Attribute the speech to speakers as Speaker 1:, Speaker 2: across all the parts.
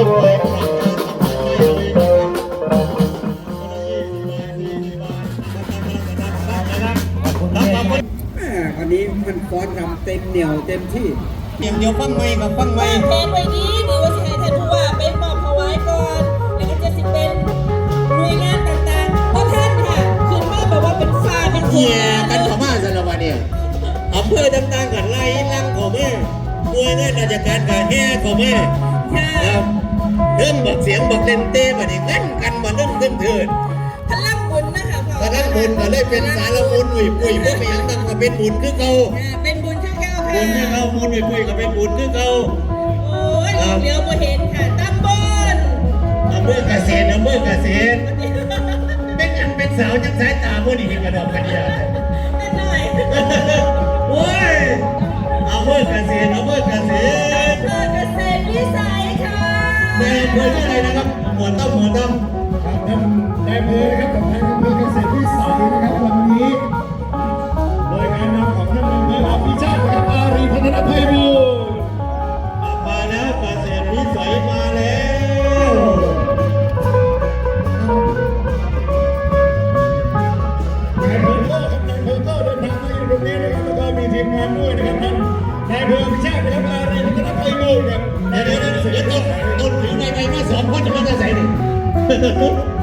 Speaker 1: วันนี้มันฟ้อนรำเต็มเหนียวเต็มที่
Speaker 2: เดี๋ยวเดี๋ยวฟังไม่กับฟังไม่
Speaker 3: วางแผนไว้ดีหรือว่าจะให้ท่านผู้ว่าไปมอบถวายก่อนแล้วก็จะสิเป็นหน่วยงานต่างๆเพราะท่านค่ะขึ้นมาแบบว่าเป็นฟ้าเป็น
Speaker 2: เหี้ยกันขามาสารวัตรเนี่ยอำเภอต่างๆกันไล่ลังขาแม่หน่วยงานราชการกับแห่ขาแม่
Speaker 3: ค่ะ
Speaker 2: ครับ เรื่องบักเสียงบักเล่นเต้บัดนี้งั้นกันมาเรื่องเรื่องเถิด
Speaker 3: พลังบุญนะคะพ่อ
Speaker 2: พนักบุญก็เลยเป็นสารบุญหนุ่ยปุ๋ยพวกไปยังตั้งก็เป็นบุญคือเก่า
Speaker 3: อ่าเป็นบุญข้าเก้าค่ะ
Speaker 2: บุญคือเก่าบุญหนุ่ยปุ๋ยก็เป็นบุญคือเก่า
Speaker 3: โอ้ยเหลียวมาเห็นค่ะตำบล
Speaker 2: อำเภอเกษตรอำเภอเกษตรเป็นอันเป็นสาวจังสายตาพวกนี้เห็นกระดอกกระเดีย แม่อำเภอชื่ออะไรนะครับ หมวดต้อมหมวดต้อม
Speaker 4: ครับท่านนายอำเภอนะครับกับทางอำเภอเกษตรวิสัยนะครับวันนี้โดยการนำของท่านอำเภออภิชาตินะครับอารีพัฒนภัยบูรณ์ ¿Qué?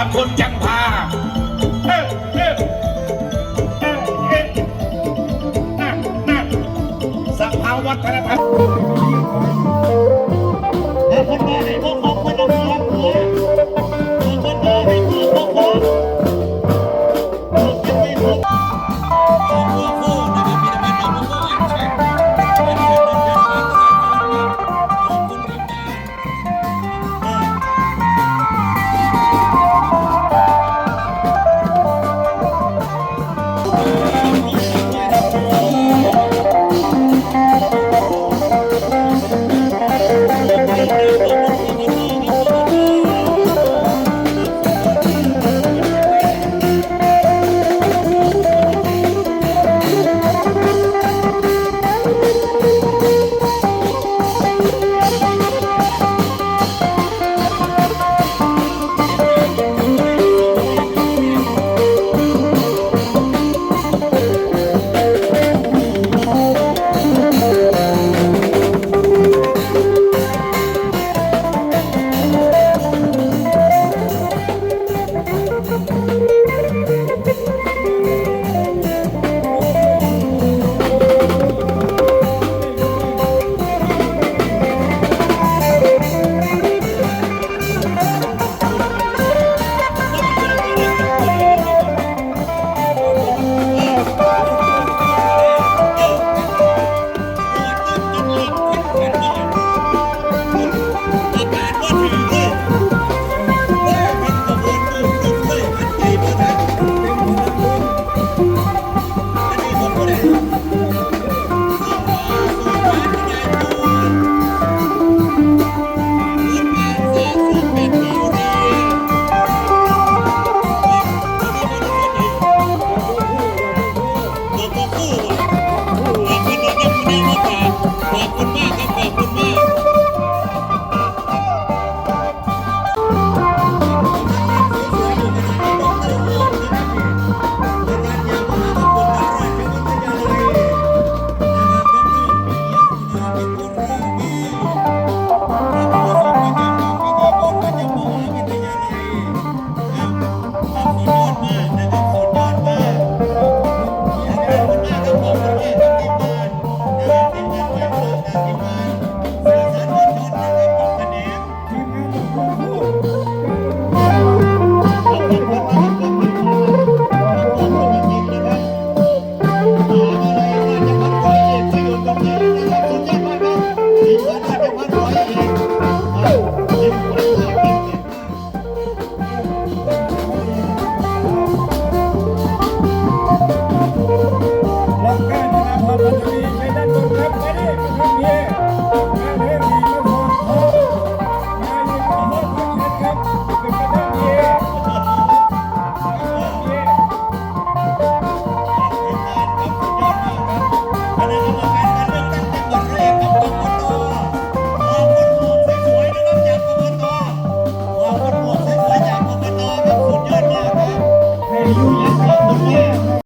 Speaker 4: ควาคน
Speaker 2: จัง
Speaker 4: พา